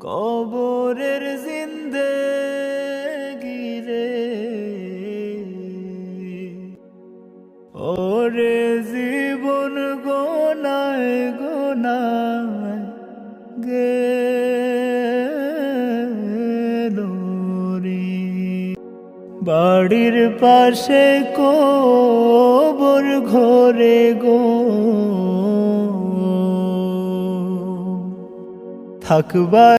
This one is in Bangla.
কবরের জিন্দে গিরে ওরে জীবন গোনায় গোনায় গেল বাড়ির পাশে কবর ঘরে গো। থাকবা